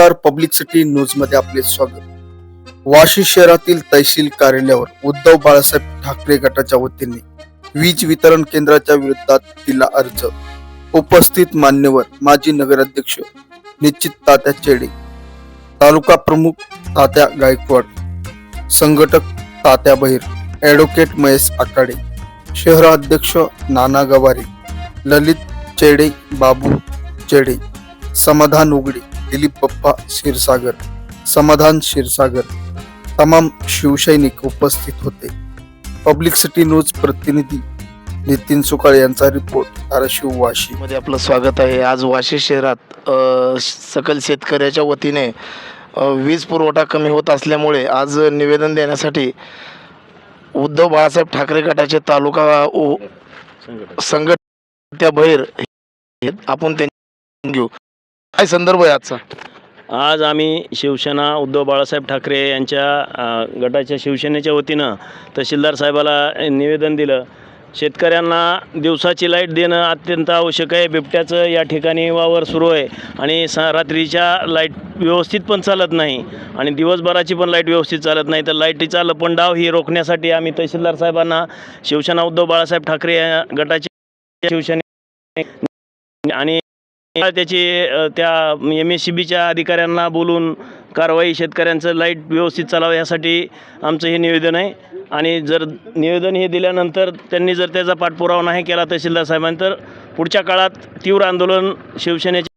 नमस्कार public city न्यूजमध्ये आपले स्वागत. वाशी शहरातील तहसील कार्यालयावर उद्धव बाळासाहेब ठाकरे गटाच्या वतीने वीज वितरण केंद्राच्या विरोधात दिला अर्ज. उपस्थित मान्यवर माजी नगराध्यक्ष निश्चित तात्या चेडे तालुका प्रमुख तात्या गायकवाड संघटक तात्या बहिर ॲडव्होकेट महेश आकाडे शहराध्यक्ष नाना गवारे ललित चेडे बाबू चेडे समाधान उगडे दिलीप क्षीरसागर समाधान क्षीरसागर तमाम शिवसैनिक उपस्थित होते. पब्लिक सिटी न्यूज प्रतिनिधी नितीन सुकाळ यांचा रिपोर्ट धाराशिव वाशी. मध्ये आपलं स्वागत आहे. आज वाशी शहरात अ, सकल शेतकऱ्याच्या वतीने अ, वीज पुरवठा कमी होत असल्यामुळे आज निवेदन देण्यासाठी उद्धव बाळासाहेब ठाकरे गटाचे तालुका उ- त्या बहिर आहेत. आपण त्यांनी घेऊ. काय संदर्भ आहे आजचा? आज आम्ही शिवसेना उद्धव बाळासाहेब ठाकरे यांच्या गटाच्या शिवसेनेच्या वतीनं तहसीलदार साहेबाला निवेदन दिलं. शेतकऱ्यांना दिवसाची लाइट देणं अत्यंत आवश्यक आहे. बिबट्याचं या ठिकाणी वावर सुरू आहे आणि स रात्रीच्या लाइट व्यवस्थित पण चालत नाही आणि दिवसभराची पण लाइट व्यवस्थित चालत नाही. तर लाईटीचा लपंडाव ही रोखण्यासाठी आम्ही तहसीलदार साहेबांना शिवसेना उद्धव बाळासाहेब ठाकरे या गटाचे शिवसेने आणि त्याची त्या एम एस सी बीच्या अधिकाऱ्यांना बोलून कारवाई शेतकऱ्यांचं लाइट व्यवस्थित चालावं यासाठी आमचं हे निवेदन आहे. आणि जर निवेदन हे दिल्यानंतर त्यांनी जर त्याचा पाठपुरावा नाही केला तहसीलदार साहेबांनी तर पुढच्या काळात तीव्र आंदोलन शिवसेनेचे